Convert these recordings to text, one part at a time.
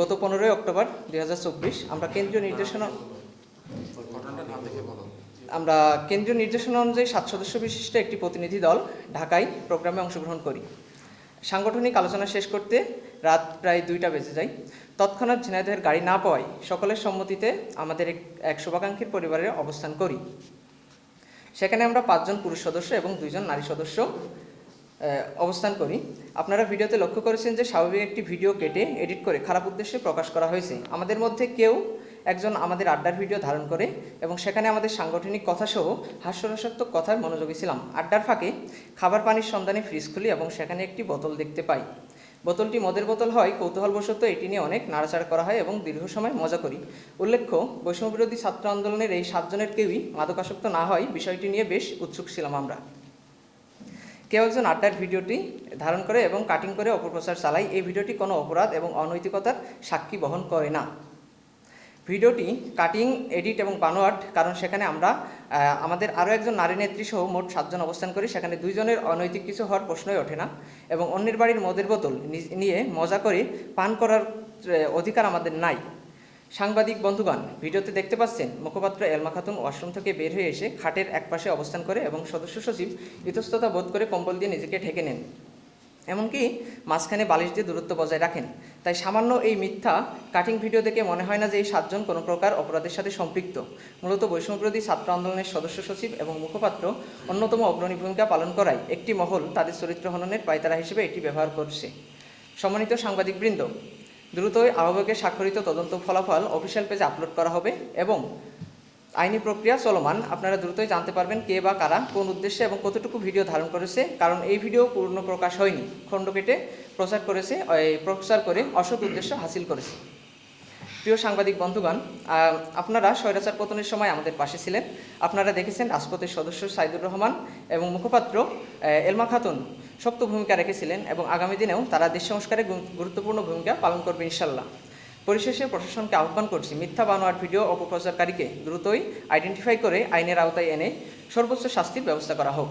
গত পনেরোই অক্টোবর দুই আমরা কেন্দ্রীয় নির্দেশনা আমরা কেন্দ্রীয় নির্দেশনা অনুযায়ী সাত সদস্য বিশিষ্ট একটি প্রতিনিধি দল ঢাকায় প্রোগ্রামে অংশগ্রহণ করি। সাংগঠনিক আলোচনা শেষ করতে রাত প্রায় দুইটা বেজে যায়। তৎক্ষণাৎ ঝিনাইদহের গাড়ি না পাওয়ায় সকলের সম্মতিতে আমাদের এক- শুভাকাঙ্ক্ষীর পরিবারের অবস্থান করি। সেখানে আমরা পাঁচজন পুরুষ সদস্য এবং দুইজন নারী সদস্য অবস্থান করি। আপনারা ভিডিওতে লক্ষ্য করেছেন যে স্বাভাবিক একটি ভিডিও কেটে এডিট করে খারাপ উদ্দেশ্যে প্রকাশ করা হয়েছে। আমাদের মধ্যে কেউ একজন আমাদের আড্ডার ভিডিও ধারণ করে এবং সেখানে আমাদের সাংগঠনিক কথাসহ হাস্যরসাত্মক কথায় মনোযোগী ছিলাম। আড্ডার ফাঁকে খাবার পানির সন্ধানে ফ্রিজ খুলি এবং সেখানে একটি বোতল দেখতে পাই। বোতলটি মদের বোতল হয়, কৌতূহলবশত এটি নিয়ে অনেক নাড়াচাড়া করা হয় এবং দীর্ঘ সময় মজা করি। উল্লেখ্য, বৈষম্যবিরোধী ছাত্র আন্দোলনের এই সাতজনের কেউই মাদকাসক্ত না হয়, বিষয়টি নিয়ে বেশ উৎসুক ছিলাম আমরা। কেউ একজন আড্ডার ভিডিওটি ধারণ করে এবং কাটিং করে অপপ্রচার চালায়, এই ভিডিওটি কোনো অপরাধ এবং অনৈতিকতার সাক্ষী বহন করে না। ভিডিওটি কাটিং এডিট এবং বানোয়াট, কারণ সেখানে আমরা আমাদের আরও একজন নারী নেত্রী সহ মোট সাতজন অবস্থান করি, সেখানে দুইজনের অনৈতিক কিছু হওয়ার প্রশ্নই ওঠে না এবং অন্যের বাড়ির মদের বোতল নিয়ে মজা করে পান করার অধিকার আমাদের নাই। সাংবাদিক বন্ধুগণ, ভিডিওতে দেখতে পাচ্ছেন মুখপাত্র এলমা খাতুন ওয়াশরুম থেকে বের হয়ে এসে খাটের একপাশে অবস্থান করে এবং সদস্য সচিব ইতস্ততা বোধ করে কম্বল দিয়ে নিজেকে ঢেকে নেন। এমনকি মাঝখানে বালিশ দিয়ে দূরত্ব বজায় রাখেন। তাই সামান্য এই মিথ্যা কাটিং ভিডিও দেখে মনে হয় না যে এই সাতজন কোনো প্রকার অপরাধের সাথে সম্পৃক্ত। মূলত বৈষম্যবিরোধী ছাত্র আন্দোলনের সদস্য সচিব এবং মুখপাত্র অন্যতম অগ্রণী ভূমিকা পালন করায় একটি মহল তাদের চরিত্র হননের পায়তারা হিসেবে এটি ব্যবহার করছে। সম্মানিত সাংবাদিকবৃন্দ দ্রুতই আহ্বায়কের স্বাক্ষরিত তদন্ত ফলাফল অফিসিয়াল পেজে আপলোড করা হবে এবং আইনি প্রক্রিয়া চলমান। আপনারা দ্রুতই জানতে পারবেন কে বা কারা, কোন উদ্দেশ্যে এবং কতটুকু ভিডিও ধারণ করেছে, কারণ এই ভিডিও পূর্ণ প্রকাশ হয়নি। খণ্ড কেটে প্রচার করেছে প্রচার করে অসৎ উদ্দেশ্য হাসিল করেছে। প্রিয় সাংবাদিক বন্ধুগণ আপনারা স্বৈরাচার পতনের সময় আমাদের পাশে ছিলেন। আপনারা দেখেছেন রাজপথের সদস্য সাইদুর রহমান এবং মুখপাত্র এলমা খাতুন শক্ত ভূমিকা রেখেছিলেন এবং আগামী দিনেও তারা দেশ সংস্কারে গুরুত্বপূর্ণ ভূমিকা পালন করবে ইনশাল্লাহ পরিশেষে প্রশাসনকে আহ্বান করছি, মিথ্যা বানোয়ার ভিডিও অপপ্রচারকারীকে দ্রুতই আইডেন্টিফাই করে আইনের আওতায় এনে সর্বোচ্চ শাস্তির ব্যবস্থা করা হোক।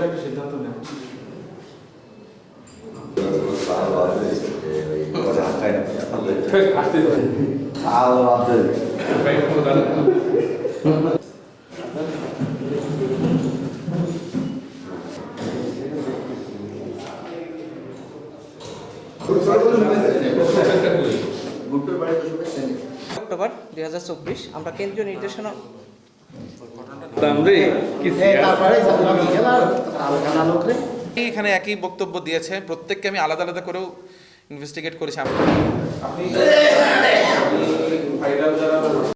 না ওটা দিয়ে না ওখানে সবাইকে ধন্যবাদ অক্টোবর দুই হাজার চব্বিশ আমরা কেন্দ্রীয় নির্দেশনা এখানে একই বক্তব্য দিয়েছে। প্রত্যেককে আমি আলাদা আলাদা করেও ইনভেস্টিগেট করেছি। আমি